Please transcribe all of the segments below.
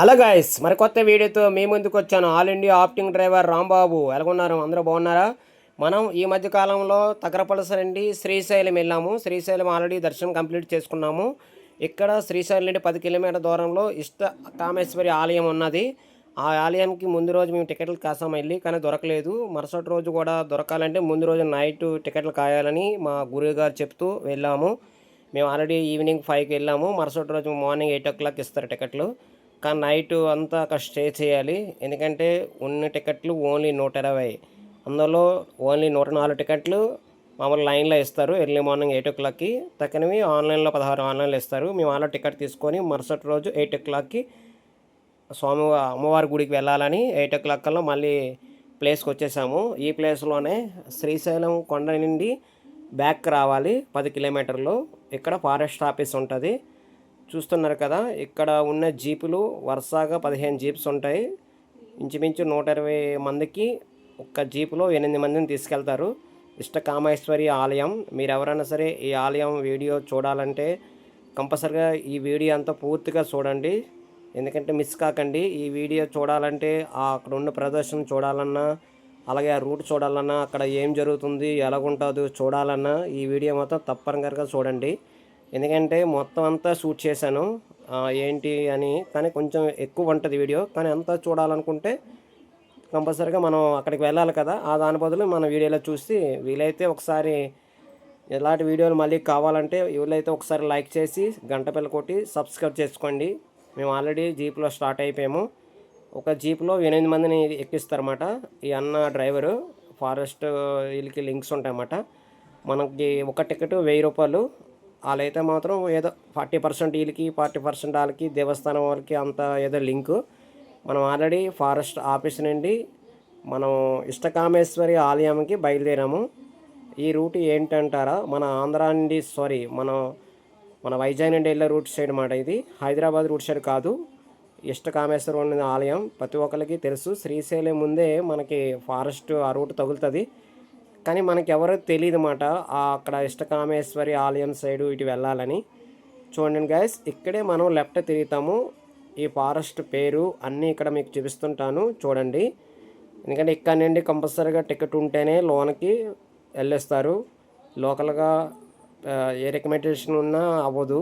Hello guys మరి కొత్త వీడియోతో మీ ముందుకు వచ్చాను. All India opting driver Rambabu. ఎలాగున్నారు? అందరూ బాగున్నారా? మనం ఈ మధ్య కాలంలో తగరపలస నుండి శ్రీశైలం వెళ్ళాము. శ్రీశైలం ఆల్రెడీ దర్శనం కంప్లీట్ చేసుకున్నాము. ఇక్కడ శ్రీశైలం నుండి పది కిలోమీటర్ దూరంలో ఇష్ట కామేశ్వరి ఆలయం ఉన్నది. ఆ ఆలయానికి ముందు రోజు మేము టికెట్లు కాసాము వెళ్ళి కానీ దొరకలేదు. మరుసటి రోజు కూడా దొరకాలంటే ముందు రోజు నైట్ టికెట్లు కాయాలని మా గురువు గారు చెప్తూ వెళ్ళాము. మేము ఆల్రెడీ ఈవినింగ్ ఫైవ్కి వెళ్ళాము. మరుసటి రోజు మార్నింగ్ ఎయిట్ ఓ క్లాక్ ఇస్తారు టికెట్లు కానీ నైట్ అంతా అక్కడ స్టే చేయాలి. ఎందుకంటే ఉన్న టికెట్లు ఓన్లీ నూట ఇరవై. అందులో ఓన్లీ నూట నాలుగు టికెట్లు మామూలు లైన్లో ఇస్తారు ఎర్లీ మార్నింగ్ ఎయిట్ ఓ క్లాక్కి. తక్కనివి ఆన్లైన్లో పదహారు ఆన్లైన్లో ఇస్తారు. మేము ఆన్లైన్ టికెట్ తీసుకొని మరుసటి రోజు ఎయిట్ ఓ క్లాక్కి స్వామి అమ్మవారి గుడికి వెళ్ళాలని ఎయిట్ ఓ క్లాక్ కల్లా మళ్ళీ ప్లేస్కి వచ్చేసాము. ఈ ప్లేస్లోనే శ్రీశైలం కొండ నుండి బ్యాక్ రావాలి పది కిలోమీటర్లు. ఇక్కడ ఫారెస్ట్ ఆఫీస్ ఉంటుంది. చూస్తున్నారు కదా ఇక్కడ ఉన్న జీపులు వరుసగా పదిహేను జీప్స్ ఉంటాయి. ఇంచుమించు నూట ఇరవై మందికి ఒక్క జీపులో ఎనిమిది మందిని తీసుకెళ్తారు. ఇష్ట కామేశ్వరి ఆలయం. మీరు ఎవరైనా సరే ఈ ఆలయం వీడియో చూడాలంటే కంపల్సరిగా ఈ వీడియో అంతా పూర్తిగా చూడండి. ఎందుకంటే మిస్ కాకండి ఈ వీడియో చూడాలంటే అక్కడ ఉన్న ప్రదర్శన చూడాలన్నా అలాగే ఆ రూట్ చూడాలన్నా అక్కడ ఏం జరుగుతుంది ఎలాగుంటుందో చూడాలన్నా ఈ వీడియో మొత్తం తప్పనిసరిగా చూడండి. ఎందుకంటే మొత్తం అంతా షూట్ చేశాను. ఏంటి అని కానీ కొంచెం ఎక్కువ ఉంటుంది వీడియో. కానీ అంతా చూడాలనుకుంటే కంపల్సరీగా మనం అక్కడికి వెళ్ళాలి కదా. ఆ దాని బదులు మన వీడియోలో చూసి వీలైతే ఒకసారి ఇలాంటి వీడియోలు మళ్ళీ కావాలంటే వీళ్ళైతే ఒకసారి లైక్ చేసి గంట పిల్ల కొట్టి సబ్స్క్రైబ్ చేసుకోండి. మేము ఆల్రెడీ జీప్లో స్టార్ట్ అయిపోయాము. ఒక జీప్లో ఎనిమిది మందిని ఎక్కిస్తారన్నమాట. ఈ అన్న డ్రైవరు ఫారెస్ట్ వీళ్ళకి లింక్స్ ఉంటాయన్నమాట. మనకి ఒక టికెట్ వెయ్యి రూపాయలు వాళ్ళైతే మాత్రం ఏదో ఫార్టీ పర్సెంట్ వీళ్ళకి ఫార్టీ పర్సెంట్ వాళ్ళకి దేవస్థానం వాళ్ళకి అంత ఏదో లింకు. మనం ఆల్రెడీ ఫారెస్ట్ ఆఫీస్ నుండి మనం ఇష్టకామేశ్వరి ఆలయంకి బయలుదేరాము. ఈ రూట్ ఏంటంటారా? మన ఆంధ్ర నుండి సారీ మన మన వైజాగ్ నుండి వెళ్ళే రూట్ సైడ్ మాట ఇది. హైదరాబాద్ రూట్ సైడ్ కాదు. ఇష్టకామేశ్వరం ఆలయం ప్రతి ఒక్కరికి తెలుసు. శ్రీశైలం ముందే మనకి ఫారెస్ట్ ఆ రూట్ తగులుతుంది. కానీ మనకి ఎవరో తెలియదు మాట అక్కడ ఇష్టకామేశ్వరి ఆలయం సైడు ఇటు వెళ్ళాలని. చూడండి గైస్ ఇక్కడే మనం లెఫ్ట్ తిరుగుతాము. ఈ ఫారెస్ట్ పేరు అన్నీ ఇక్కడ మీకు చూపిస్తుంటాను. చూడండి. ఎందుకంటే ఇక్కడ నుండి కంపల్సరీగా టికెట్ ఉంటేనే లోనకి వెళ్ళేస్తారు. లోకల్గా ఏ రికమెండేషన్ ఉన్నా అవ్వదు.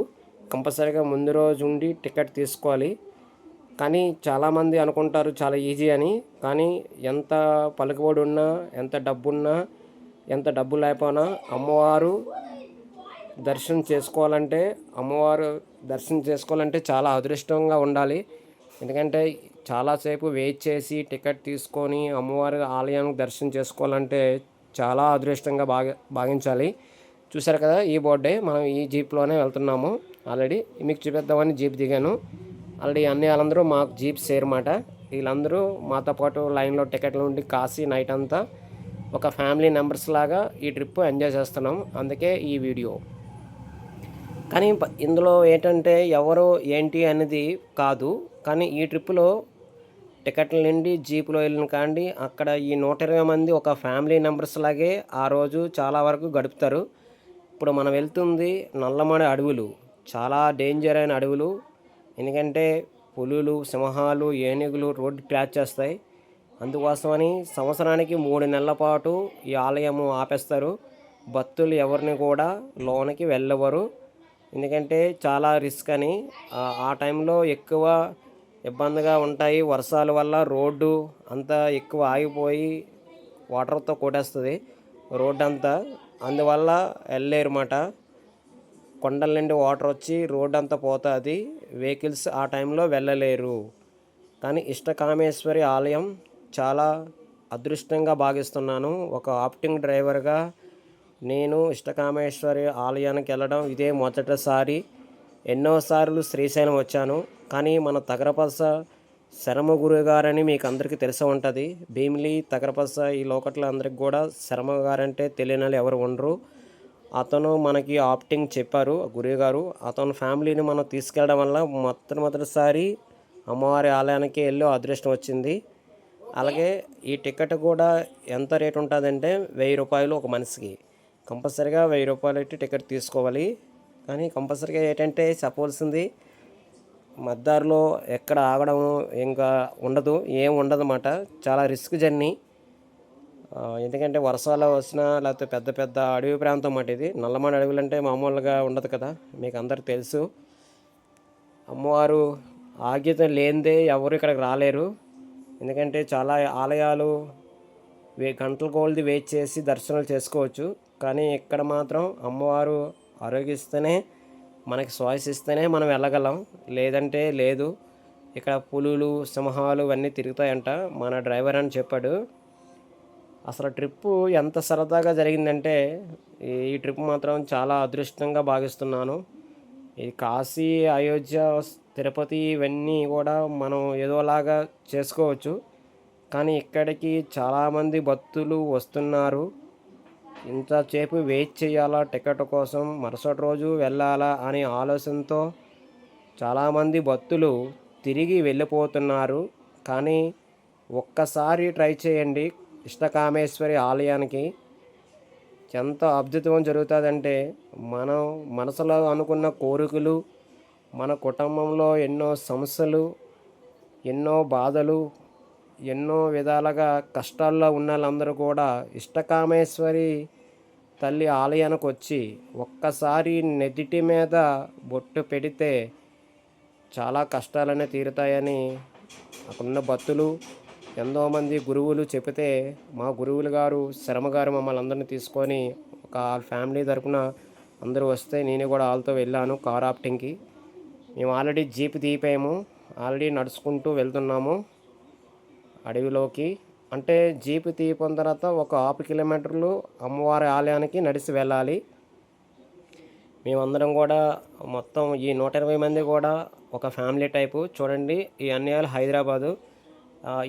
కంపల్సరీగా ముందు రోజు ఉండి టికెట్ తీసుకోవాలి. కానీ చాలామంది అనుకుంటారు చాలా ఈజీ అని. కానీ ఎంత పలుకుబడి ఉన్నా ఎంత డబ్బున్నా ఎంత డబ్బు లేకపోయినా అమ్మవారు దర్శనం చేసుకోవాలంటే అమ్మవారు దర్శనం చేసుకోవాలంటే చాలా అదృష్టంగా ఉండాలి. ఎందుకంటే చాలాసేపు వెయిట్ చేసి టికెట్ తీసుకొని అమ్మవారి ఆలయానికి దర్శనం చేసుకోవాలంటే చాలా అదృష్టంగా భాగ భావించాలి చూసారు కదా ఈ బోర్డే మనం ఈ జీప్లోనే వెళ్తున్నాము ఆల్రెడీ. మీకు చూపిద్దామని జీప్ దిగాను. ఆల్రెడీ అన్ని వాళ్ళందరూ మాకు జీప్ షేర్ మాట. వీళ్ళందరూ మాతో పాటు లైన్లో టికెట్లు ఉండి కాసి నైట్ అంతా ఒక ఫ్యామిలీ మెంబర్స్ లాగా ఈ ట్రిప్ ఎంజాయ్ చేస్తున్నాం. అందుకే ఈ వీడియో. కానీ ఇందులో ఏంటంటే ఎవరు ఏంటి అనేది కాదు. కానీ ఈ ట్రిప్పులో టికెట్ల నుండి జీపులో వెళ్ళిన కాండి అక్కడ ఈ నూట ఇరవై మంది ఒక ఫ్యామిలీ మెంబర్స్ లాగే ఆ రోజు చాలా వరకు గడుపుతారు. ఇప్పుడు మనం వెళ్తుంది నల్లమడి అడవులు. చాలా డేంజర్ అయిన అడవులు. ఎందుకంటే పులులు సింహాలు ఏనుగులు రోడ్డు క్రాచ్ చేస్తాయి. అందుకోసమని సంవత్సరానికి మూడు నెలల పాటు ఈ ఆలయము ఆపేస్తారు. భక్తులు ఎవరిని కూడా లోనికి వెళ్ళవరు. ఎందుకంటే చాలా రిస్క్ అని. ఆ- టైంలో ఎక్కువ ఇబ్బందిగా ఉంటాయి. వర్షాల వల్ల రోడ్డు అంతా ఎక్కువ ఆగిపోయి వాటర్తో కొట్టేస్తుంది రోడ్డు అంతా అందువల్ల వెళ్ళలేరుమాట. కొండల నుండి వాటర్ వచ్చి రోడ్డు అంతా పోతుంది. వెహికల్స్ ఆ టైంలో వెళ్ళలేరు. కానీ ఇష్టకామేశ్వరి ఆలయం చాలా అదృష్టంగా భావిస్తున్నాను. ఒక ఆప్టింగ్ డ్రైవర్గా నేను ఇష్టకామేశ్వరి ఆలయానికి వెళ్ళడం ఇదే మొదటిసారి. ఎన్నోసార్లు శ్రీశైలం వచ్చాను. కానీ మన తగరపస శరమ గురువు గారని మీకు అందరికీ తెలిసి ఉంటుంది. భీమిలి తగరపస ఈ లోకట్లో అందరికి కూడా శరమ గారంటే తెలియని వాళ్ళు ఎవరు ఉండరు. అతను మనకి ఆప్టింగ్ చెప్పారు గురువు గారు అతని ఫ్యామిలీని మనం తీసుకెళ్ళడం వల్ల మొట్టమొదటిసారి అమ్మవారి ఆలయానికి వెళ్ళి అదృష్టం వచ్చింది. అలాగే ఈ టికెట్ కూడా ఎంత రేట్ ఉంటుందంటే వెయ్యి రూపాయలు ఒక మనిషికి. కంపల్సరీగా వెయ్యి రూపాయలు పెట్టి టికెట్ తీసుకోవాలి. కానీ కంపల్సరీగా ఏంటంటే చెప్పవలసింది మద్దారులో ఎక్కడ ఆగడం ఇంకా ఉండదు ఏం ఉండదు అన్నమాట చాలా రిస్క్ జర్నీ. ఎందుకంటే వర్షాలు వచ్చినా లేకపోతే పెద్ద పెద్ద అడవి ప్రాంతం మాట ఇది. నల్లమడి అడవులు అంటే మామూలుగా ఉండదు కదా మీకు అందరికి తెలుసు. అమ్మవారు ఆగ్యత లేనిదే ఎవరు ఇక్కడికి రాలేరు. ఎందుకంటే చాలా ఆలయాలు వే గంటల కొలది వెయిట్ చేసి దర్శనాలు చేసుకోవచ్చు. కానీ ఇక్కడ మాత్రం అమ్మవారు ఆరోగిస్తేనే మనకి శ్వాసిస్తేనే మనం వెళ్ళగలం. లేదంటే లేదు. ఇక్కడ పులులు సింహాలు ఇవన్నీ తిరుగుతాయంట మన డ్రైవర్ అని చెప్పాడు. అసలు ట్రిప్పు ఎంత సరదాగా జరిగిందంటే ఈ ఈ ట్రిప్ మాత్రం చాలా అదృష్టంగా భావిస్తున్నాను. ఈ కాశీ అయోధ్య తిరుపతి ఇవన్నీ కూడా మనం ఏదోలాగా చేసుకోవచ్చు. కానీ ఇక్కడికి చాలామంది భక్తులు వస్తున్నారు. ఇంతసేపు వెయిట్ చేయాలా? టికెట్ కోసం మరుసటి రోజు వెళ్ళాలా? అనే ఆలోచనతో చాలామంది భక్తులు తిరిగి వెళ్ళిపోతున్నారు. కానీ ఒక్కసారి ట్రై చేయండి ఇష్టకామేశ్వరి ఆలయానికి. ఎంత అద్భుతం జరుగుతుందంటే మనం మనసులో అనుకున్న కోరికలు మన కుటుంబంలో ఎన్నో సమస్యలు ఎన్నో బాధలు ఎన్నో విధాలుగా కష్టాల్లో ఉన్న వాళ్ళందరూ కూడా ఇష్టకామేశ్వరి తల్లి ఆలయానికి వచ్చి ఒక్కసారి నెదిటి మీద బొట్టు పెడితే చాలా కష్టాలనే తీరుతాయని అక్కడున్న భక్తులు ఎంతోమంది గురువులు చెబితే మా గురువులు గారు శర్మ గారు మమ్మల్ని అందరినీ తీసుకొని ఒక ఫ్యామిలీ తరపున అందరూ వస్తే నేను కూడా వాళ్ళతో వెళ్ళాను కార్ ఆప్టింగ్కి. మేము ఆల్రెడీ జీప్ దీపాము ఆల్రెడీ నడుచుకుంటూ వెళ్తున్నాము అడవిలోకి. అంటే జీప్ తీపిన తర్వాత ఒక హాఫ్ కిలోమీటర్లు అమ్మవారి ఆలయానికి నడిచి వెళ్ళాలి. మేమందరం కూడా మొత్తం ఈ నూట ఇరవై మంది కూడా ఒక ఫ్యామిలీ టైపు. చూడండి ఈ అన్యాయాలు హైదరాబాదు.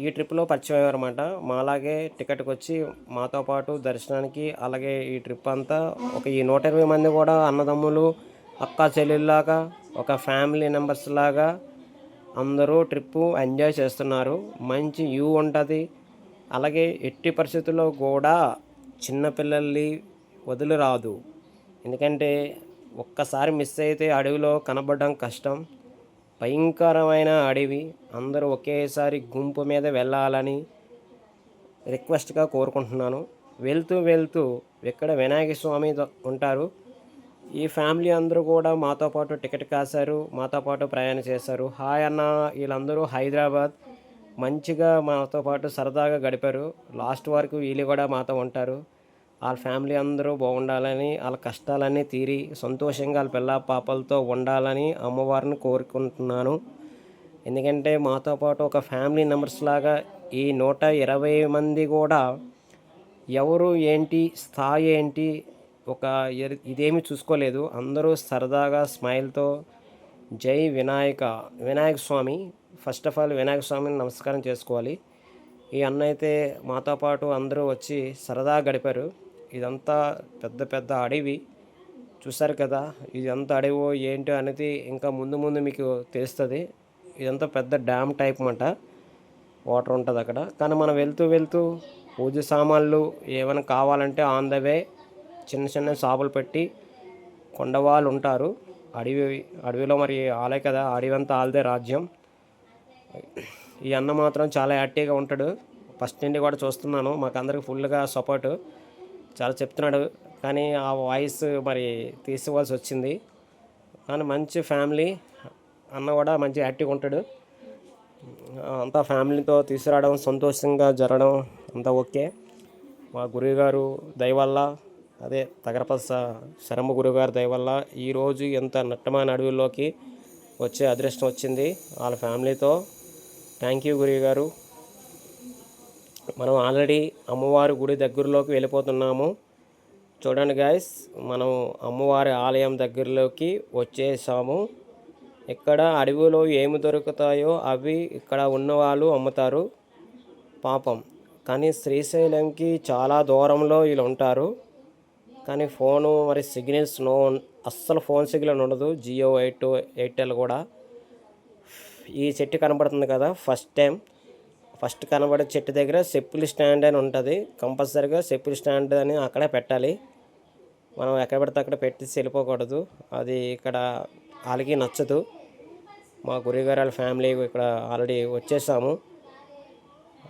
ఈ ట్రిప్లో పరిచయం అయ్యారన్నమాట. మాలాగే టికెట్కి వచ్చి మాతో పాటు దర్శనానికి అలాగే ఈ ట్రిప్ అంతా ఒక ఈ నూట ఇరవై మంది కూడా అన్నదమ్ములు అక్క చెల్లెల్లాగా ఒక ఫ్యామిలీ మెంబర్స్ లాగా అందరూ ట్రిప్పు ఎంజాయ్ చేస్తున్నారు. మంచి వ్యూ ఉంటుంది. అలాగే ఎట్టి పరిస్థితుల్లో కూడా చిన్నపిల్లల్ని వదిలిరాదు. ఎందుకంటే ఒక్కసారి మిస్ అయితే అడవిలో కనబడడం కష్టం. భయంకరమైన అడవి. అందరూ ఒకేసారి గుంపు మీద వెళ్ళాలని రిక్వెస్ట్గా కోరుకుంటున్నాను. వెళ్తూ వెళ్తూ ఇక్కడ వినాయక స్వామి ఉంటారు. ఈ ఫ్యామిలీ అందరూ కూడా మాతో పాటు టికెట్ కాశారు మాతో పాటు ప్రయాణం చేశారు. హాయ్ అన్న వీళ్ళందరూ హైదరాబాద్. మంచిగా మాతో పాటు సరదాగా గడిపారు. లాస్ట్ వరకు వీళ్ళు కూడా మాతో ఉంటారు. వాళ్ళ ఫ్యామిలీ అందరూ బాగుండాలని వాళ్ళ కష్టాలన్నీ తీరి సంతోషంగా వాళ్ళ పిల్ల పాపలతో ఉండాలని అమ్మవారిని కోరుకుంటున్నాను. ఎందుకంటే మాతో పాటు ఒక ఫ్యామిలీ మెంబర్స్ లాగా ఈ నూట ఇరవై మంది కూడా ఎవరు ఏంటి స్థాయి ఏంటి ఒక ఇదేమి చూసుకోలేదు. అందరూ సరదాగా స్మైల్తో జై Vinayaka Vinayaka Swami. First of all Vinayaka స్వామిని నమస్కారం చేసుకోవాలి. ఈ అన్న అయితే మాతో పాటు అందరూ వచ్చి సరదాగా గడిపారు. ఇదంతా పెద్ద పెద్ద అడవి. చూసారు కదా ఇదంతా అడవో ఏంటో అనేది ఇంకా ముందు ముందు మీకు తెలుస్తుంది. ఇదంతా పెద్ద డ్యామ్ టైప్ అంట వాటర్ ఉంటుంది అక్కడ కానీ మనం వెళ్తూ వెళ్తూ పూజ సామాన్లు ఏమైనా కావాలంటే ఆన్ ద వే చిన్న చిన్న షాపులు పెట్టి కొండవాళ్ళు ఉంటారు. అడవి అడవిలో మరి ఆలే కదా అడవి అంతా ఆల్దే రాజ్యం. ఈ అన్న మాత్రం చాలా యాక్టివ్గా ఉంటాడు. ఫస్ట్ నుండి కూడా చూస్తున్నాను. మాకు అందరికి ఫుల్గా సపోర్ట్. చాలా చెప్తున్నాడు. కానీ ఆ వాయిస్ మరి తీసుకోవాల్సి వచ్చింది. కానీ మంచి ఫ్యామిలీ. అన్న కూడా మంచి యాక్టివ్గా ఉంటాడు. అంతా ఫ్యామిలీతో తీసుకురావడం సంతోషంగా జరగడం అంతా ఓకే. మా గురువు గారు దయవల్ల అదే తగరపస శరమ గురుగారి దయవల్ల ఈరోజు ఎంత నట్టమైన అడవుల్లోకి వచ్చే అదృష్టం వచ్చింది వాళ్ళ ఫ్యామిలీతో. థ్యాంక్ యూ గురువు గారు మనం ఆల్రెడీ అమ్మవారి గుడి దగ్గరలోకి వెళ్ళిపోతున్నాము. చూడండి గాయస్ మనం అమ్మవారి ఆలయం దగ్గరలోకి వచ్చేసాము. ఇక్కడ అడవిలో ఏమి దొరుకుతాయో అవి ఇక్కడ ఉన్నవాళ్ళు అమ్ముతారు. పాపం. కానీ శ్రీశైలంకి చాలా దూరంలో వీళ్ళు ఉంటారు. కానీ ఫోను మరి సిగ్నల్స్ నో అస్సలు ఫోన్ సిగ్నల్ ఉండదు. జియో ఎయిట్ ఎయిర్టెల్ కూడా. ఈ చెట్టు కనబడుతుంది కదా ఫస్ట్ టైం. ఫస్ట్ కనబడే చెట్టు దగ్గర చెప్పుల స్టాండ్ అని ఉంటుంది. కంపల్సరీగా చెప్పుల స్టాండ్ అని అక్కడే పెట్టాలి. మనం ఎక్కడ పడితే అక్కడ పెట్టి వెళ్ళిపోకూడదు. అది ఇక్కడ వాళ్ళకి నచ్చదు. మా గురిగారాల ఫ్యామిలీ ఇక్కడ ఆల్రెడీ వచ్చేసాము.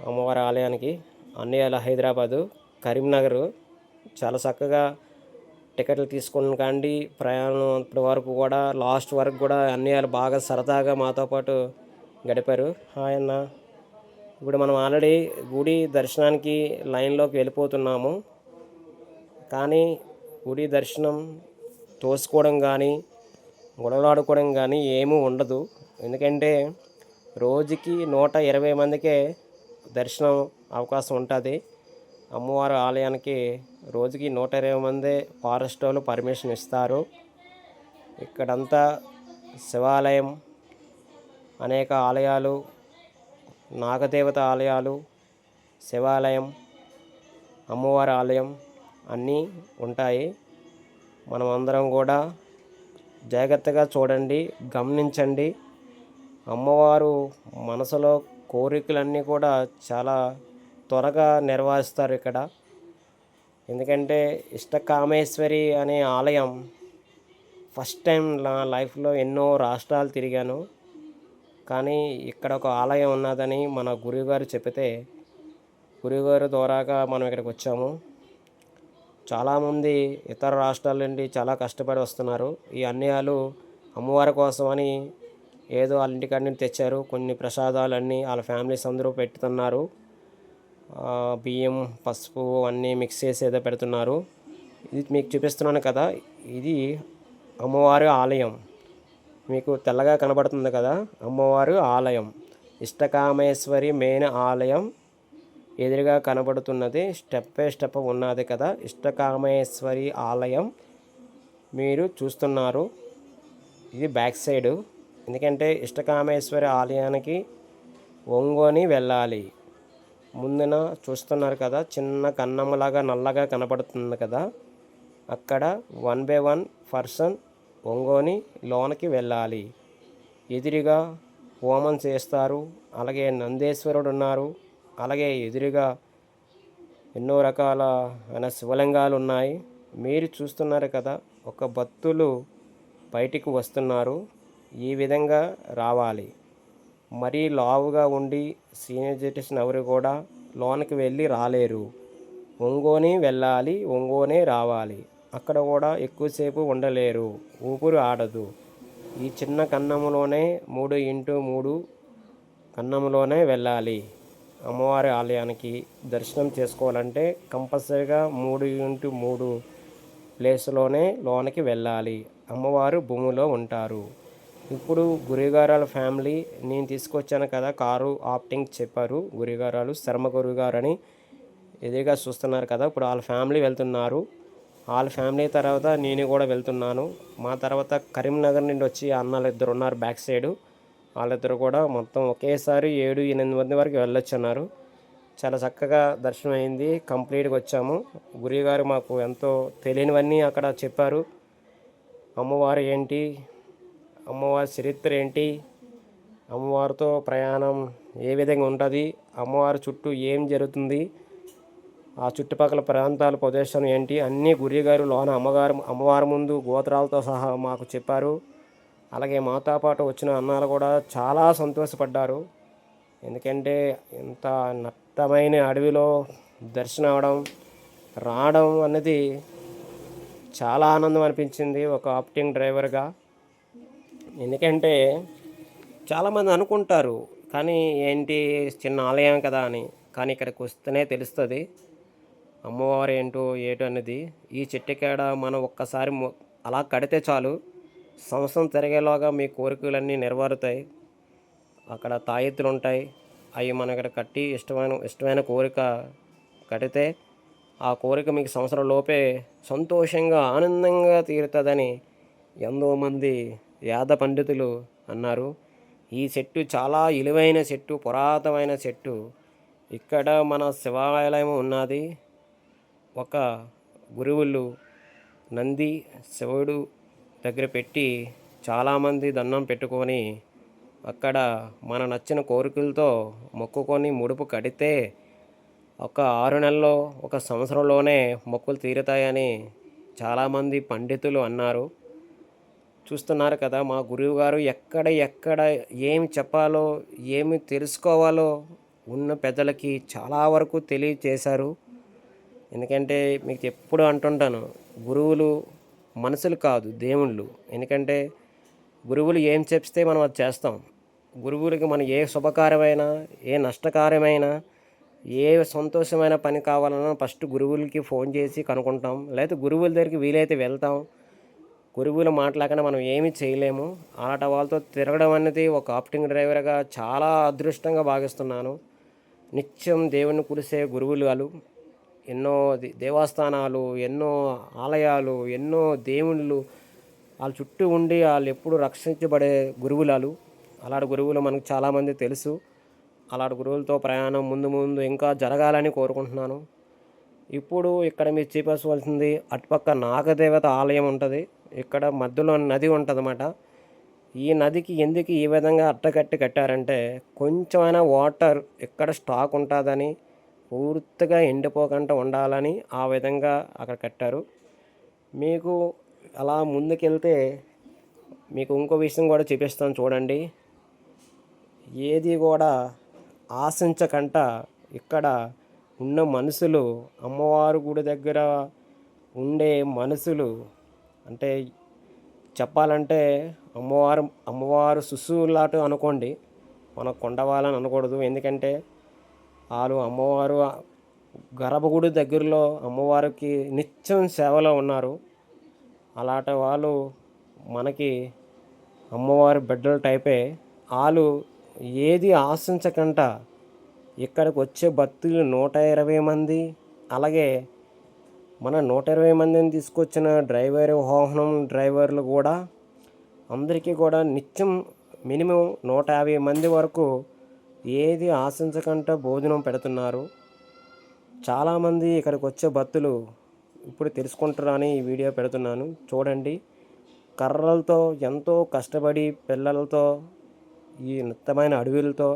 అమ్మవారి ఆలయానికి. అన్నయ్యాల హైదరాబాదు. కరీంనగర్. చాలా చక్కగా టికెట్లు తీసుకున్న కాండి ప్రయాణం ఇప్పటి వరకు కూడా లాస్ట్ వరకు కూడా అన్నయ్యలు బాగా సరదాగా మాతో పాటు గడిపారు. హాయ్ అన్న. ఇప్పుడు మనం ఆల్రెడీ గుడి దర్శనానికి లైన్లోకి వెళ్ళిపోతున్నాము. కానీ గుడి దర్శనం తోసుకోవడం కానీ గొడవలాడుకోవడం కానీ ఏమీ ఉండదు. ఎందుకంటే రోజుకి నూట ఇరవై మందికే దర్శనం అవకాశం ఉంటుంది. అమ్మవారి ఆలయానికి రోజుకి నూట ఇరవై మంది ఫారెస్ట్ వాళ్ళు పర్మిషన్ ఇస్తారు. ఇక్కడంతా శివాలయం అనేక ఆలయాలు నాగదేవత ఆలయాలు శివాలయం అమ్మవారి ఆలయం అన్నీ ఉంటాయి. మనం అందరం కూడా జాగ్రత్తగా చూడండి గమనించండి. అమ్మవారు మనసులో కోరికలన్నీ కూడా చాలా త్వరగా నిర్వహిస్తారు ఇక్కడ. ఎందుకంటే ఇష్టకామేశ్వరి అనే ఆలయం ఫస్ట్ టైం నా లైఫ్లో ఎన్నో రాష్ట్రాలు తిరిగాను. కానీ ఇక్కడ ఒక ఆలయం ఉన్నదని మన గురువుగారు చెప్తే గురువుగారు ద్వారాగా మనం ఇక్కడికి వచ్చాము. చాలామంది ఇతర రాష్ట్రాల నుండి చాలా కష్టపడి వస్తున్నారు. ఈ అన్యాలు అమ్మవారి కోసమని ఏదో వాళ్ళ ఇంటికాడ నుండి తెచ్చారు. కొన్ని ప్రసాదాలన్నీ వాళ్ళ ఫ్యామిలీస్ అందరూ పెట్టుతున్నారు. బియ్యం పసుపు అన్నీ మిక్స్ చేసి ఏదో పెడుతున్నారు. ఇది మీకు చూపిస్తున్నాను కదా ఇది అమ్మవారి ఆలయం. మీకు తెల్లగా కనబడుతుంది కదా అమ్మవారు ఆలయం. ఇష్టకామేశ్వరి మెయిన్ ఆలయం ఎదురుగా కనబడుతున్నది స్టెప్ బై స్టెప్ ఉన్నది కదా ఇష్టకామేశ్వరి ఆలయం మీరు చూస్తున్నారు. ఇది బ్యాక్ సైడు. ఎందుకంటే ఇష్టకామేశ్వరి ఆలయానికి ఒంగోని వెళ్ళాలి. ముందున చూస్తున్నారు కదా చిన్న కన్నమ్మలాగా నల్లగా కనబడుతుంది కదా. అక్కడ వన్ బై వన్ పర్సన్ ఒంగోని లోనకి వెళ్ళాలి. ఎదురుగా హోమం చేస్తారు అలాగే నందేశ్వరుడు ఉన్నారు అలాగే ఎదురుగా ఎన్నో రకాల అయిన శివలింగాలు ఉన్నాయి. మీరు చూస్తున్నారు కదా ఒక భక్తులు బయటికి వస్తున్నారు ఈ విధంగా రావాలి. మరీ లావుగా ఉండి సీనియర్ సిటిజన్ ఎవరు కూడా లోనికి వెళ్ళి రాలేరు. ఒంగోని వెళ్ళాలి ఒంగోనే రావాలి. అక్కడ కూడా ఎక్కువసేపు ఉండలేరు. ఊపిరి ఆడదు. ఈ చిన్న కన్నములోనే మూడు ఇంటూ మూడు కన్నములోనే వెళ్ళాలి. అమ్మవారి ఆలయానికి దర్శనం చేసుకోవాలంటే కంపల్సరీగా మూడు ఇంటూ మూడు ప్లేస్లోనే లోనికి వెళ్ళాలి. అమ్మవారు భూమిలో ఉంటారు. ఇప్పుడు గురిగారాల ఫ్యామిలీ నేను తీసుకొచ్చాను కదా కారు ఆప్టింగ్ చెప్పారు గురిగారాలు శర్మ గురుగారు అని ఎదురుగా చూస్తున్నారు కదా ఇప్పుడు వాళ్ళ ఫ్యామిలీ వెళ్తున్నారు. వాళ్ళ ఫ్యామిలీ తర్వాత నేను కూడా వెళ్తున్నాను. మా తర్వాత కరీంనగర్ నుండి వచ్చి అన్నలు ఇద్దరు ఉన్నారు బ్యాక్ సైడు. వాళ్ళిద్దరు కూడా మొత్తం ఒకేసారి ఏడు ఎనిమిది మంది వరకు వెళ్ళొచ్చు అన్నారు చాలా చక్కగా దర్శనం అయింది కంప్లీట్గా వచ్చాము. గురి గారు మాకు ఎంతో తెలియనివన్నీ అక్కడ చెప్పారు. అమ్మవారు ఏంటి? అమ్మవారి చరిత్ర ఏంటి? అమ్మవారితో ప్రయాణం ఏ విధంగా ఉంటుంది? అమ్మవారి చుట్టూ ఏం జరుగుతుంది? ఆ చుట్టుపక్కల ప్రాంతాల ప్రదేశం ఏంటి? అన్నీ గురిగారు లోన అమ్మగారు అమ్మవారి ముందు గోత్రాలతో సహా మాకు చెప్పారు. అలాగే మాతో పాటు వచ్చిన అన్నాలు కూడా చాలా సంతోషపడ్డారు. ఎందుకంటే ఇంత నట్టమైన అడవిలో దర్శనం అవడం రావడం అనేది చాలా ఆనందం అనిపించింది ఒక ఆప్టింగ్ డ్రైవర్గా. ఎందుకంటే చాలామంది అనుకుంటారు కానీ ఏంటి చిన్న ఆలయం కదా అని కానీ ఇక్కడికి వస్తేనే తెలుస్తుంది. అమ్మవారు ఏంటో ఏటో అనేది ఈ చెట్టుకాడ మనం ఒక్కసారి అలా కడితే చాలు. సంవత్సరం తిరిగేలాగా మీ కోరికలన్నీ నెరవేరుతాయి. అక్కడ తాయెత్తులు ఉంటాయి. అవి మన ఇక్కడ కట్టి ఇష్టమైన ఇష్టమైన కోరిక కడితే ఆ కోరిక మీకు సంవత్సరం లోపే సంతోషంగా ఆనందంగా తీరుతుందని ఎంతో వేద యాద పండితులు అన్నారు. ఈ చెట్టు చాలా విలువైన చెట్టు పురాతనమైన చెట్టు ఇక్కడ మన శివాలయం ఉన్నది. ఒక గురువులు నంది శివుడు దగ్గర పెట్టి చాలామంది దండం పెట్టుకొని అక్కడ మన నచ్చిన కోరికలతో మొక్కుకొని ముడుపు కడితే ఒక ఆరు నెలల్లో ఒక సంవత్సరంలోనే మొక్కులు తీరుతాయని చాలామంది పండితులు అన్నారు. చూస్తున్నారు కదా మా గురువు గారు ఎక్కడ ఎక్కడ ఏమి చెప్పాలో ఏమి తెలుసుకోవాలో ఉన్న పెద్దలకి చాలా వరకు తెలియచేశారు. ఎందుకంటే మీకు ఎప్పుడు అంటుంటాను గురువులు మనుషులు కాదు దేవుళ్ళు. ఎందుకంటే గురువులు ఏం చెప్తే మనం అది చేస్తాం. గురువులకి మనం ఏ శుభకార్యమైనా ఏ నష్టకార్యమైనా ఏ సంతోషమైన పని కావాలన్నా ఫస్ట్ గురువులకి ఫోన్ చేసి కనుక్కుంటాం. లేకపోతే గురువుల దగ్గరికి వీలైతే వెళ్తాం. గురువులు మాట్లాడకుండా మనం ఏమీ చేయలేము. అలాంటి వాళ్ళతో తిరగడం అనేది ఒక ఆప్టింగ్ డ్రైవర్గా చాలా అదృష్టంగా భావిస్తున్నాను. నిత్యం దేవుని కురిసే గురువులు వాళ్ళు ఎన్నో దేవస్థానాలు ఎన్నో ఆలయాలు ఎన్నో దేవుళ్ళు వాళ్ళ చుట్టూ ఉండి వాళ్ళు ఎప్పుడు రక్షించబడే గురువులాలు. అలాంటి గురువులు మనకు చాలామంది తెలుసు. అలాంటి గురువులతో ప్రయాణం ముందు ముందు ఇంకా జరగాలని కోరుకుంటున్నాను. ఇప్పుడు ఇక్కడ మీరు చేపేసుకోవాల్సింది అటుపక్క నాగదేవత ఆలయం ఉంటుంది. ఇక్కడ మధ్యలో నది ఉంటుందన్నమాట. ఈ నదికి ఎందుకు ఈ విధంగా అట్టకట్టి కట్టారంటే కొంచెమైనా వాటర్ ఇక్కడ స్టాక్ ఉంటుందని పూర్తిగా ఎండిపోకుండా ఉండాలని ఆ విధంగా అక్కడ కట్టారు. మీకు అలా ముందుకెళ్తే మీకు ఇంకో విషయం కూడా చూపిస్తాను చూడండి. ఏది కూడా ఆశించకంట ఇక్కడ ఉన్న మనుషులు అమ్మవారు గుడి దగ్గర ఉండే మనుషులు అంటే చెప్పాలంటే అమ్మవారు అమ్మవారు శిశువులాట అనుకోండి. మన కొండవాలని అనకూడదు. ఎందుకంటే వాళ్ళు అమ్మవారు గర్భగుడి దగ్గరలో అమ్మవారికి నిత్యం సేవలో ఉన్నారు. అలాంటి వాళ్ళు మనకి అమ్మవారి బిడ్డల టైపే వాళ్ళు ఏది ఆశించకంట ఇక్కడికి వచ్చే భక్తులు నూట ఇరవై మంది అలాగే మన నూట ఇరవై మందిని తీసుకొచ్చిన డ్రైవర్ వాహనం డ్రైవర్లు కూడా అందరికీ కూడా నిత్యం మినిమం నూట యాభై మంది వరకు ఏది ఆశించకుండా భోజనం పెడుతున్నారు. చాలామంది ఇక్కడికి వచ్చే భక్తులు ఇప్పుడు తెలుసుకుంటారని ఈ వీడియో పెడుతున్నాను. చూడండి కర్రలతో ఎంతో కష్టపడి పిల్లలతో ఈ నిత్తమైన అడవులతో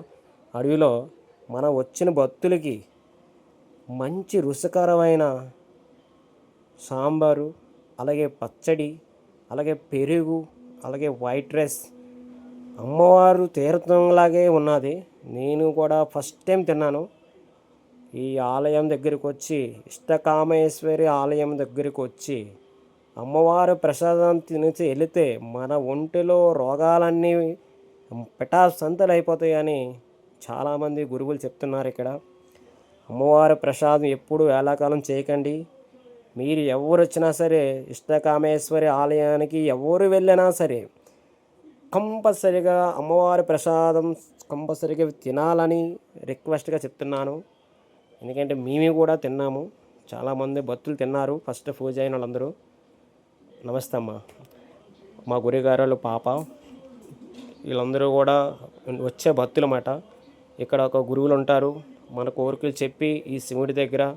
అడవిలో మన వచ్చిన భక్తులకి మంచి రుచికరమైన సాంబారు అలాగే పచ్చడి అలాగే పెరుగు అలాగే వైట్ రైస్. అమ్మవారు తీర్థంలాగే ఉన్నది. నేను కూడా ఫస్ట్ టైం తిన్నాను. ఈ ఆలయం దగ్గరికి వచ్చి ఇష్టకామేశ్వరి ఆలయం దగ్గరికి వచ్చి అమ్మవారు ప్రసాదం తినేసి వెళితే మన ఒంటిలో రోగాలన్నీ పిటా సంతలు అయిపోతాయని చాలామంది గురువులు చెప్తున్నారు ఇక్కడ. అమ్మవారి ప్రసాదం ఎప్పుడు వేలాకాలం చేయకండి. మీరు ఎవరు వచ్చినా సరే ఇష్టకామేశ్వరి ఆలయానికి ఎవరు వెళ్ళినా సరే కంపల్సరిగా అమ్మవారి ప్రసాదం కంపల్సరిగా తినాలని రిక్వెస్ట్గా చెప్తున్నాను. ఎందుకంటే మేము కూడా తిన్నాము. చాలామంది భక్తులు తిన్నారు. ఫస్ట్ పూజ అయిన వాళ్ళందరూ. నమస్తే అమ్మ. మా గురిగారు పాప. వీళ్ళందరూ కూడా వచ్చే భక్తులు అన్నమాట ఇక్కడ ఒక గురువులు ఉంటారు. మన కోరికలు చెప్పి ఈ శివుడి దగ్గర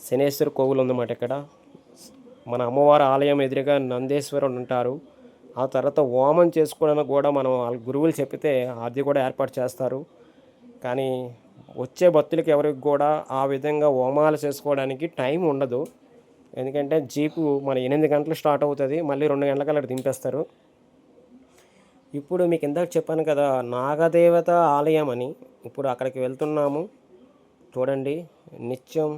శనేశ్వర కోవులు ఉందన్నమాట ఇక్కడ. మన అమ్మవారి ఆలయం ఎదురుగా నందేశ్వరుడు ఉంటారు. ఆ తర్వాత హోమం చేసుకోవడానికి కూడా మనం వాళ్ళ గురువులు చెప్తే అది కూడా ఏర్పాటు చేస్తారు. కానీ వచ్చే భక్తులకి ఎవరికి కూడా ఆ విధంగా హోమాలు చేసుకోవడానికి టైం ఉండదు. ఎందుకంటే జీపు మన ఎనిమిది గంటలు స్టార్ట్ అవుతుంది మళ్ళీ రెండు గంటలకు అలా దింపేస్తారు. ఇప్పుడు మీకు ఇందాక చెప్పాను కదా నాగదేవత ఆలయం అని. ఇప్పుడు అక్కడికి వెళ్తున్నాము. చూడండి నిత్యం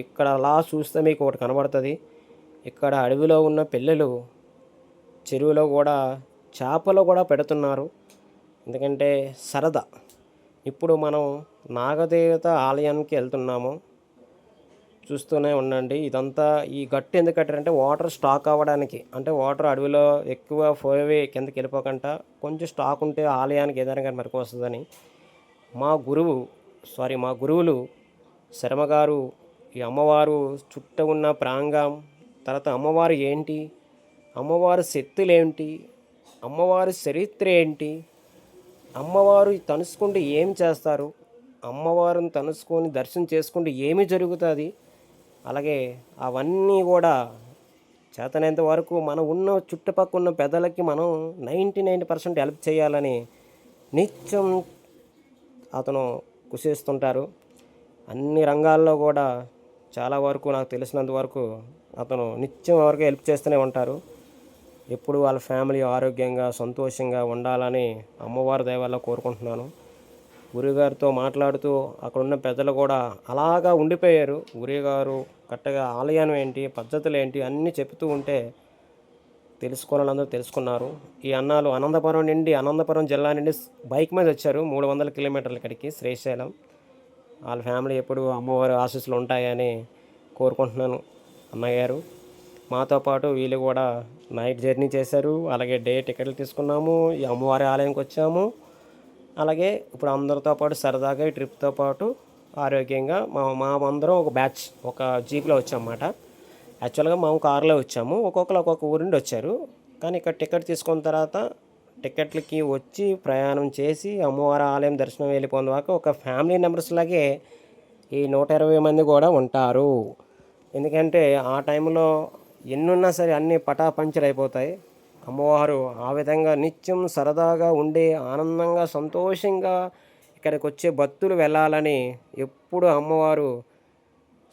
ఇక్కడ అలా చూస్తే మీకు ఒకటి కనబడుతుంది. ఇక్కడ అడవిలో ఉన్న పిల్లలు చెరువులో కూడా చేపలు కూడా పెడుతున్నారు. ఎందుకంటే సరదా. ఇప్పుడు మనం నాగదేవత ఆలయానికి వెళ్తున్నాము. చూస్తూనే ఉండండి. ఇదంతా ఈ గట్టు ఎందుకు కట్టారంటే వాటర్ స్టాక్ అవ్వడానికి. అంటే వాటర్ అడవిలో ఎక్కువ పోయి కిందకి వెళ్ళిపోకుండా కొంచెం స్టాక్ ఉంటే ఆలయానికి ఏదైనా కానీ మరికి వస్తుందని మా గురువు సారీ మా గురువులు శర్మ గారు ఈ అమ్మవారు చుట్టూ ఉన్న ప్రాంగం తర్వాత అమ్మవారు ఏంటి అమ్మవారు శక్తులు ఏంటి అమ్మవారి చరిత్ర ఏంటి అమ్మవారు తలుసుకుంటే ఏం చేస్తారు అమ్మవారిని తలుసుకొని దర్శనం చేసుకుంటే ఏమి జరుగుతుంది అలాగే అవన్నీ కూడా చేతనేంత వరకు మనం ఉన్న చుట్టుపక్కల ఉన్న పెద్దలకి మనం నైంటీ నైన్ పర్సెంట్ హెల్ప్ చేయాలని నిత్యం అతను కృషిస్తుంటారు అన్ని రంగాల్లో కూడా చాలా వరకు నాకు తెలిసినంత వరకు అతను నిత్యం ఎవరికి హెల్ప్ చేస్తూనే ఉంటారు. ఎప్పుడు వాళ్ళ ఫ్యామిలీ ఆరోగ్యంగా సంతోషంగా ఉండాలని అమ్మవారి దయవల్ల కోరుకుంటున్నాను. గురుగారితో మాట్లాడుతూ అక్కడున్న పెద్దలు కూడా అలాగా ఉండిపోయారు. గురుగారు కరెక్ట్గా ఆలయం ఏంటి పద్ధతులు ఏంటి అన్నీ చెప్తూ ఉంటే తెలుసుకోవాలని అందరూ తెలుసుకున్నారు. ఈ అన్నాలు అనంతపురం నుండి అనంతపురం జిల్లా నుండి బైక్ మీద వచ్చారు. మూడు వందల కిలోమీటర్ల ఇక్కడికి శ్రీశైలం. వాళ్ళ ఫ్యామిలీ ఎప్పుడు అమ్మవారి ఆశీస్సులు ఉంటాయని కోరుకుంటున్నాను. అన్నయ్య గారు మాతో పాటు వీళ్ళు కూడా నైట్ జర్నీ చేశారు. అలాగే డే టికెట్లు తీసుకున్నాము. ఈ అమ్మవారి ఆలయంకి వచ్చాము. అలాగే ఇప్పుడు అందరితో పాటు సరదాగా ఈ ట్రిప్తో పాటు ఆరోగ్యంగా మా మా అందరం ఒక బ్యాచ్ ఒక జీప్లో వచ్చామన్నమాట. యాక్చువల్గా మేము కారులో వచ్చాము. ఒక్కొక్కరు ఒక్కొక్క ఊరి నుండి వచ్చారు. కానీ ఇక్కడ టికెట్ తీసుకున్న తర్వాత టికెట్లకి వచ్చి ప్రయాణం చేసి అమ్మవారి ఆలయం దర్శనం వెళ్ళిపోయిన దాకా ఒక ఫ్యామిలీ మెంబర్స్ లాగే ఈ నూట ఇరవై మంది కూడా ఉంటారు. ఎందుకంటే ఆ టైంలో ఎన్నున్నా సరే అన్నీ పటాపంచర్ అయిపోతాయి. అమ్మవారు ఆ విధంగా నిత్యం సరదాగా ఉండే ఆనందంగా సంతోషంగా ఇక్కడికి వచ్చే భక్తులు వెళ్ళాలని ఎప్పుడు అమ్మవారు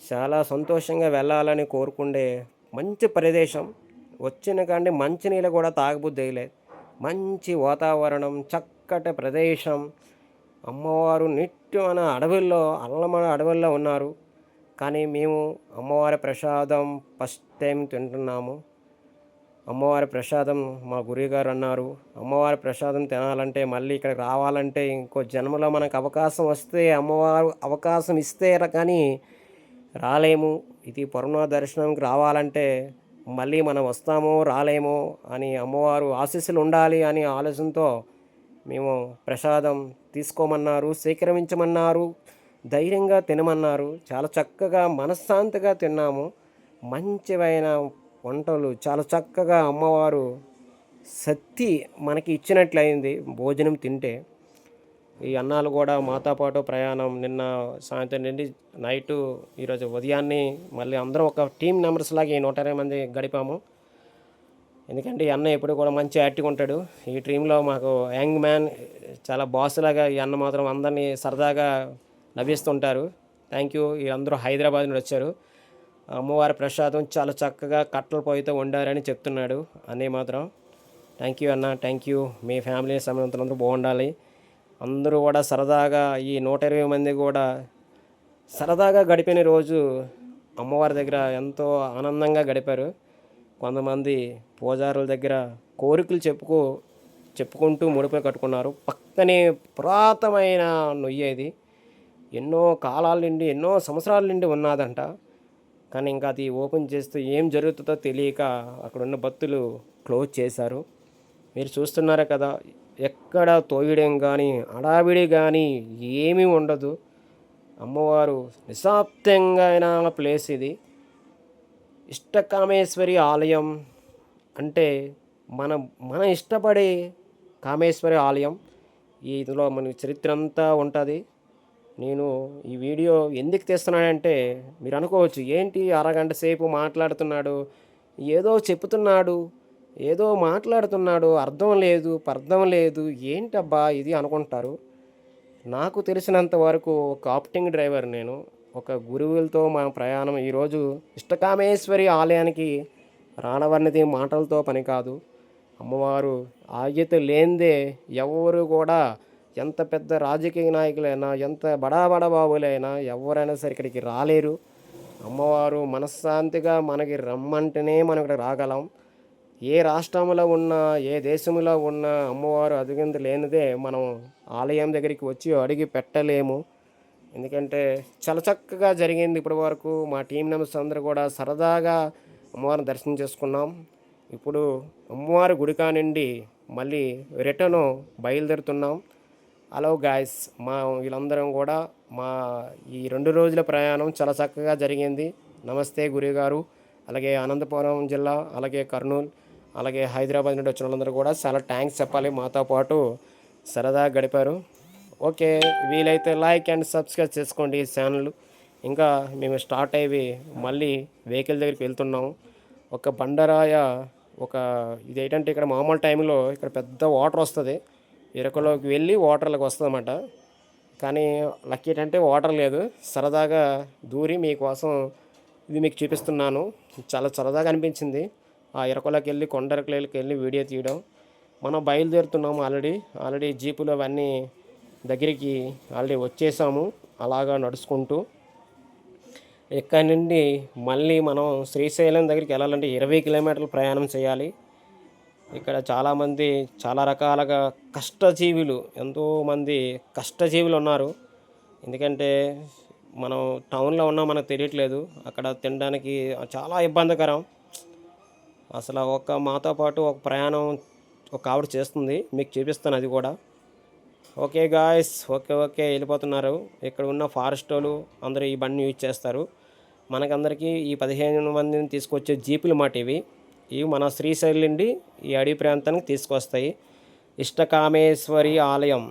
చాలా సంతోషంగా వెళ్ళాలని కోరుకుండే మంచి ప్రదేశం. వచ్చిన కానీ మంచినీళ్ళు కూడా తాగబుద్ధి వేయలేదు మంచి వాతావరణం చక్కటి ప్రదేశం. అమ్మవారు నిత్యమైన అడవుల్లో అల్లమడ అడవుల్లో ఉన్నారు. కానీ మేము అమ్మవారి ప్రసాదం ఫస్ట్ టైం తింటున్నాము. అమ్మవారి ప్రసాదం మా గురుగారు అన్నారు. అమ్మవారి ప్రసాదం తినాలంటే మళ్ళీ ఇక్కడ రావాలంటే ఇంకో జన్మలో మనకు అవకాశం వస్తే అమ్మవారు అవకాశం ఇస్తే కానీ రాలేము. ఇది పొరణ దర్శనంకి రావాలంటే మళ్ళీ మనం వస్తామో రాలేమో అని అమ్మవారు ఆశీస్సులు ఉండాలి అనే ఆలోచనతో మేము ప్రసాదం తీసుకోమన్నారు సేకరించమన్నారు ధైర్యంగా తినమన్నారు. చాలా చక్కగా మనశ్శాంతిగా తిన్నాము. మంచివైన వంటలు చాలా చక్కగా అమ్మవారు సత్తి మనకి ఇచ్చినట్లయింది భోజనం తింటే. ఈ అన్నాలు కూడా మాతో పాటు ప్రయాణం నిన్న సాయంత్రం నుండి నైటు ఈరోజు ఉదయాన్నే మళ్ళీ అందరం ఒక టీం మెంబర్స్ లాగా ఈ నూట ఇరవై మంది గడిపాము. ఎందుకంటే ఈ అన్న ఎప్పుడు కూడా మంచి యాక్టివ్ ఉంటాడు. ఈ టీంలో మాకు యంగ్ మ్యాన్ చాలా బాస్ లాగా ఈ అన్న మాత్రం అందరినీ సరదాగా నవ్విస్తుంటారు. Thank you. అందరూ హైదరాబాద్ నుండి వచ్చారు. అమ్మవారి ప్రసాదం చాలా చక్కగా కట్టల పొయ్యితో వండారని చెప్తున్నాడు అన్నయ్య మాత్రం. థ్యాంక్ యూ అన్న. Thank you. మీ ఫ్యామిలీ సమయంతో బాగుండాలి. అందరూ కూడా సరదాగా ఈ నూట ఇరవై మంది కూడా సరదాగా గడిపిన రోజు అమ్మవారి దగ్గర ఎంతో ఆనందంగా గడిపారు. కొంతమంది పూజారుల దగ్గర కోరికలు చెప్పుకో చెప్పుకుంటూ ముడిపై కట్టుకున్నారు. పక్కనే పురాతనమైన నొయ్యి ఇది ఎన్నో కాలాల నుండి ఎన్నో సంవత్సరాల నుండి ఉన్నదంట. కానీ ఇంకా అది ఓపెన్ చేస్తూ ఏం జరుగుతుందో తెలియక అక్కడ ఉన్న భక్తులు క్లోజ్ చేశారు. మీరు చూస్తున్నారే కదా ఎక్కడ తోయడం కానీ అడావిడి కానీ ఏమీ ఉండదు. అమ్మవారు నిశాబ్దంగా అయిన ప్లేస్ ఇది. ఇష్టకామేశ్వరి ఆలయం అంటే మన మన ఇష్టపడే కామేశ్వరి ఆలయం. ఇందులో మన చరిత్ర అంతా ఉంటుంది. నేను ఈ వీడియో ఎందుకు తీస్తున్నానంటే మీరు అనుకోవచ్చు ఏంటి అరగంట సేపు మాట్లాడుతున్నాడు ఏదో చెప్తున్నాడు ఏదో మాట్లాడుతున్నాడు అర్థం లేదు పర్థం లేదు. ఏంటబ్బా ఇది అనుకుంటారు. నాకు తెలిసినంత వరకు ఒక ఆప్టింగ్ డ్రైవర్ నేను. ఒక గురువులతో మా ప్రయాణం ఈరోజు ఇష్టకామేశ్వరి ఆలయానికి రానవన్నది మాటలతో పని కాదు. అమ్మవారు ఆగ్యత లేనిదే ఎవరు కూడా ఎంత పెద్ద రాజకీయ నాయకులైనా ఎంత బడా బడా బాబులైనా ఎవరైనా సరే ఇక్కడికి రాలేరు. అమ్మవారు మనశ్శాంతిగా మనకి రమ్మంటేనే మనం ఇక్కడ రాగలం. ఏ రాష్ట్రంలో ఉన్నా ఏ దేశంలో ఉన్నా అమ్మవారు అదిగింది లేనిదే మనం ఆలయం దగ్గరికి వచ్చి అడిగి పెట్టలేము. ఎందుకంటే చాలా చక్కగా జరిగింది ఇప్పటి వరకు. మా టీం మెంబర్స్ అందరూ కూడా సరదాగా అమ్మవారిని దర్శనం చేసుకున్నాం. ఇప్పుడు అమ్మవారి గుడికా నుండి మళ్ళీ రిటర్న్ బయలుదేరుతున్నాం. హలో గాయస్ మా వీళ్ళందరం కూడా మా ఈ రెండు రోజుల ప్రయాణం చాలా చక్కగా జరిగింది. నమస్తే గురుగారు. అలాగే అనంతపురం జిల్లా అలాగే కర్నూలు. అలాగే హైదరాబాద్ నుండి వచ్చిన వాళ్ళందరూ కూడా చాలా థ్యాంక్స్ చెప్పాలి. మాతో పాటు సరదా గడిపారు. ఓకే వీలైతే లైక్ అండ్ సబ్స్క్రైబ్ చేసుకోండి ఈ ఛానల్ ఇంకా మేము స్టార్ట్ అయ్యి మళ్ళీ వెహికల్ దగ్గరికి వెళ్తున్నాం ఒక బండరాయ ఒక ఇది ఏంటంటే ఇక్కడ మామూలు టైంలో ఇక్కడ పెద్ద వాటర్ వస్తుంది. ఇరకలోకి వెళ్ళి వాటర్లోకి వస్తుందన్నమాట. కానీ లక్కీ ఏంటంటే వాటర్ లేదు. సరదాగా దూరి మీకోసం ఇది మీకు చూపిస్తున్నాను. చాలా సరదాగా అనిపించింది. ఆ ఇరకలోకి వెళ్ళి కొండరకలకి వెళ్ళి వీడియో తీయడం. మనం బయలుదేరుతున్నాము ఆల్రెడీ. ఆల్రెడీ జీపులు అవన్నీ దగ్గరికి ఆల్రెడీ వచ్చేసాము. అలాగా నడుచుకుంటూ. ఇక్కడ నుండి మళ్ళీ మనం శ్రీశైలం దగ్గరికి వెళ్ళాలంటే ఇరవై కిలోమీటర్లు ప్రయాణం చేయాలి. ఇక్కడ చాలామంది చాలా రకాలుగా కష్టజీవులు ఎంతోమంది కష్టజీవులు ఉన్నారు. ఎందుకంటే మనం టౌన్లో ఉన్నా మనకు తెలియట్లేదు. అక్కడ తినడానికి చాలా ఇబ్బందికరం. అసలు ఒక మాతో పాటు ఒక ప్రయాణం ఒక ఆవిడ చేస్తుంది. మీకు చూపిస్తాను అది కూడా. ఓకే గాయస్ ఓకే ఓకే వెళ్ళిపోతున్నారు. ఇక్కడ ఉన్న ఫారెస్ట్ వాళ్ళు అందరూ ఈ బండిని యూజ్ చేస్తారు. మనకందరికీ ఈ పదిహేను మందిని తీసుకొచ్చే జీపులు మాట ఇవి ఇవి మన శ్రీశైలి నుండి ఈ అడవి ప్రాంతానికి తీసుకొస్తాయి. ఇష్టకామేశ్వరి ఆలయం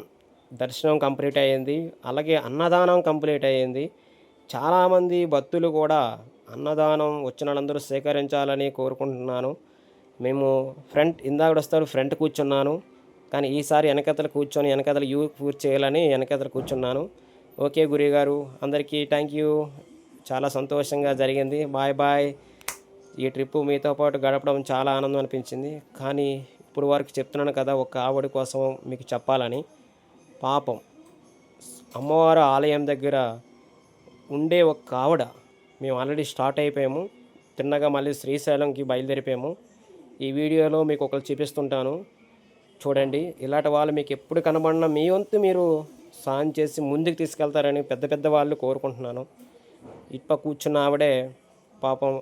దర్శనం కంప్లీట్ అయ్యింది. అలాగే అన్నదానం కంప్లీట్ అయ్యింది. చాలామంది భక్తులు కూడా అన్నదానం వచ్చిన వాళ్ళందరూ సేకరించాలని కోరుకుంటున్నాను. మేము ఫ్రంట్ ఇందాక వస్తారు ఫ్రంట్ కూర్చున్నాను. కానీ ఈసారి వెనకతలు కూర్చొని వెనకతలు యూ పూర్తి చేయాలని వెనకతలు కూర్చున్నాను. ఓకే గురి గారు అందరికీ థ్యాంక్ యూ చాలా సంతోషంగా జరిగింది. బాయ్ బాయ్ ఈ ట్రిప్ మీతో పాటు గడపడం చాలా ఆనందం అనిపించింది. కానీ ఇప్పుడు వరకు చెప్తున్నాను కదా ఒక ఆవిడ కోసం మీకు చెప్పాలని. పాపం అమ్మవారు ఆలయం దగ్గర ఉండే ఒక ఆవిడ మేము ఆల్రెడీ స్టార్ట్ అయిపోయాము. తిన్నగా మళ్ళీ శ్రీశైలంకి బయలుదేరిపోయాము. ఈ వీడియోలో మీకు ఒకరు చూపిస్తుంటాను. చూడండి ఇలాంటి వాళ్ళు మీకు ఎప్పుడు కనబడినా మీ వంతు మీరు సాయం చేసి ముందుకు తీసుకెళ్తారని పెద్ద పెద్ద వాళ్ళు కోరుకుంటున్నాను. ఇప్ప కూర్చున్న ఆవిడే పాపం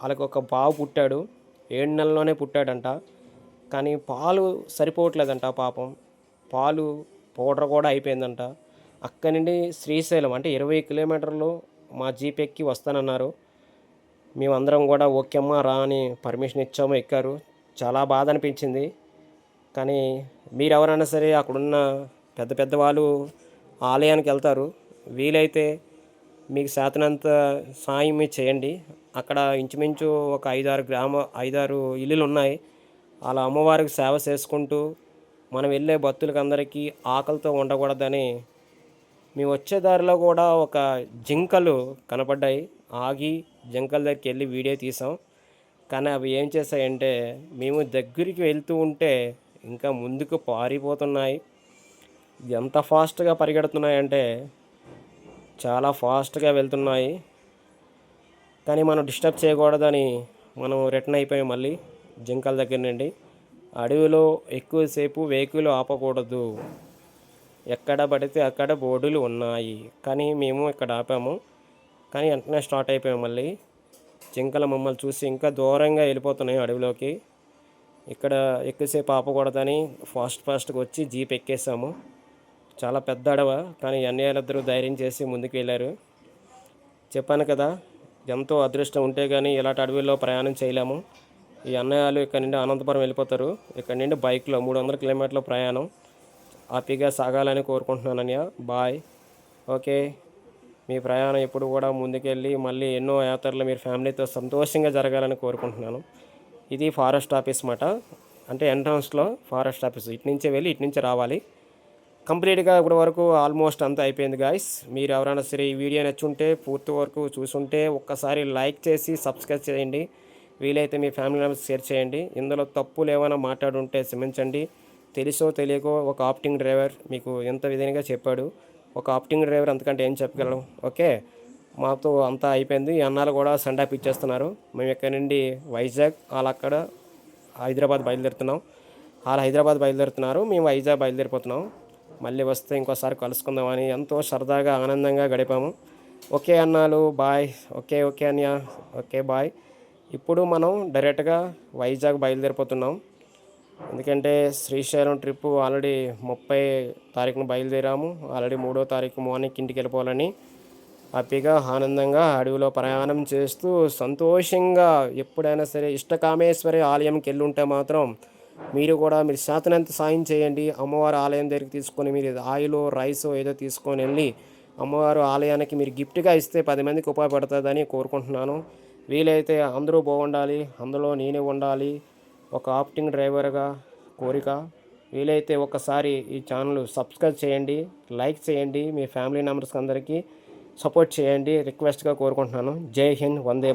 వాళ్ళకి ఒక బావు పుట్టాడు. ఏడు నెలల్లోనే పుట్టాడంట. కానీ పాలు సరిపోవట్లేదంట పాపం. పాలు పౌడర్ కూడా అయిపోయిందంట. అక్కడి నుండి శ్రీశైలం అంటే ఇరవై కిలోమీటర్లు మా జీప్ ఎక్కి వస్తానన్నారు. మేమందరం కూడా ఓకే అమ్మా రా అని పర్మిషన్ ఇచ్చాము ఎక్కారు. చాలా బాధ అనిపించింది. కానీ మీరు ఎవరైనా సరే అక్కడున్న పెద్ద పెద్ద వాళ్ళు ఆలయానికి వెళ్తారు. వీలైతే మీకు శాతనంత సాయం చేయండి. అక్కడ ఇంచుమించు ఒక ఐదారు గ్రామ ఐదారు ఇల్లులు ఉన్నాయి. అలా అమ్మవారికి సేవ చేసుకుంటూ మనం వెళ్ళే భక్తులకి అందరికీ ఆకలితో ఉండకూడదని మేము వచ్చే దారిలో కూడా ఒక జింకలు కనపడ్డాయి. ఆగి జింకల దగ్గరికి వెళ్ళి వీడియో తీసాం. కానీ అవి ఏం చేశాయంటే మేము దగ్గరికి వెళ్తూ ఉంటే ఇంకా ముందుకు పారిపోతున్నాయి. ఎంత ఫాస్ట్గా పరిగెడుతున్నాయంటే చాలా ఫాస్ట్గా వెళ్తున్నాయి. కానీ మనం డిస్టర్బ్ చేయకూడదని మనం రిటర్న్ అయిపోయాం మళ్ళీ జింకల దగ్గర నుండి. అడవిలో ఎక్కువసేపు వెహికల్ ఆపకూడదు. ఎక్కడ పడితే అక్కడ బోర్డులు ఉన్నాయి. కానీ మేము ఇక్కడ ఆపాము. కానీ వెంటనే స్టార్ట్ అయిపోయాం మళ్ళీ. జింకలు మమ్మల్ని చూసి ఇంకా దూరంగా వెళ్ళిపోతున్నాయి అడవిలోకి. ఇక్కడ ఎక్కువసేపు ఆపకూడదని ఫాస్ట్ ఫాస్ట్గా వచ్చి జీప్ ఎక్కేసాము. చాలా పెద్ద అడవ కానీ అన్నయ్యలిద్దరూ ధైర్యం చేసి ముందుకు వెళ్ళారు. చెప్పాను కదా ఎంతో అదృష్టం ఉంటే కానీ ఇలాంటి అడవిలో ప్రయాణం చేయలేము. ఈ అన్నయ్యలు ఇక్కడ నుండి అనంతపురం వెళ్ళిపోతారు. ఇక్కడ నుండి బైక్లో మూడు వందల కిలోమీటర్ల ప్రయాణం. హ్యాపీగా సాగాలని కోరుకుంటున్నాను అన్నయ్య బాయ్. ఓకే. మీ ప్రయాణం ఎప్పుడు కూడా ముందుకెళ్ళి మళ్ళీ ఎన్నో యాత్రలు మీరు ఫ్యామిలీతో సంతోషంగా జరగాలని కోరుకుంటున్నాను. ఇది ఫారెస్ట్ ఆఫీస్ మాట. అంటే ఎంట్రన్స్లో ఫారెస్ట్ ఆఫీస్. ఇటు నుంచే వెళ్ళి ఇటు నుంచి రావాలి. కంప్లీట్గా ఇప్పటి వరకు ఆల్మోస్ట్ అంతా అయిపోయింది గాయస్. మీరు ఎవరైనా సరే ఈ వీడియో నచ్చుంటే పూర్తి వరకు చూసుంటే ఒక్కసారి లైక్ చేసి సబ్స్క్రైబ్ చేయండి. వీలైతే మీ ఫ్యామిలీ మెంబర్స్ షేర్ చేయండి. ఇందులో తప్పులు ఏమైనా మాట్లాడుంటే క్షమించండి. తెలుసో తెలియకో ఒక ఆప్టింగ్ డ్రైవర్ మీకు ఎంత విధంగా చెప్పాడు ఒక ఆప్టింగ్ డ్రైవర్ అంతకంటే ఏం చెప్పగలం? ఓకే? మాతో అంతా అయిపోయింది. ఈ అన్నాలు కూడా సండాప్ ఇచ్చేస్తున్నారు. మేము ఇక్కడ నుండి? వైజాగ్ వాళ్ళు అక్కడ హైదరాబాద్ బయలుదేరుతున్నాం. వాళ్ళు హైదరాబాద్ బయలుదేరుతున్నారు. మేము వైజాగ్ బయలుదేరిపోతున్నాం. మళ్ళీ వస్తే ఇంకోసారి కలుసుకుందామని ఎంతో సరదాగా ఆనందంగా గడిపాము. ఓకే అన్నాలు బాయ్. ఓకే ఓకే అన్య ఓకే బాయ్. ఇప్పుడు మనం డైరెక్ట్గా వైజాగ్ బయలుదేరిపోతున్నాం. ఎందుకంటే శ్రీశైలం ట్రిప్పు ఆల్రెడీ ముప్పై తారీఖున బయలుదేరాము. ఆల్రెడీ మూడో తారీఖు మార్నింగ్ ఇంటికి వెళ్ళిపోవాలని హ్యాపీగా ఆనందంగా అడవిలో ప్రయాణం చేస్తూ సంతోషంగా ఎప్పుడైనా సరే ఇష్టకామేశ్వరి ఆలయంకి వెళ్ళి ఉంటే మాత్రం మీరు కూడా మీరు శాతనంత సాయం చేయండి. అమ్మవారి ఆలయం దగ్గరికి తీసుకొని మీరు ఆయిల్ రైస్ ఏదో తీసుకొని వెళ్ళి అమ్మవారు ఆలయానికి మీరు గిఫ్ట్గా ఇస్తే పది మందికి ఉపయోగపడుతుందని కోరుకుంటున్నాను. వీలైతే అందరూ బాగుండాలి అందులో నేనే ఉండాలి. ఒక ఆప్టింగ్ డ్రైవర్గా కోరిక. వీలైతే ఒకసారి ఈ ఛానల్ సబ్స్క్రైబ్ చేయండి లైక్ చేయండి మీ ఫ్యామిలీ మెంబర్స్కి అందరికీ సపోర్ట్ చేయండి రిక్వెస్ట్గా కోరుకుంటున్నాను. జై హింద్ వందే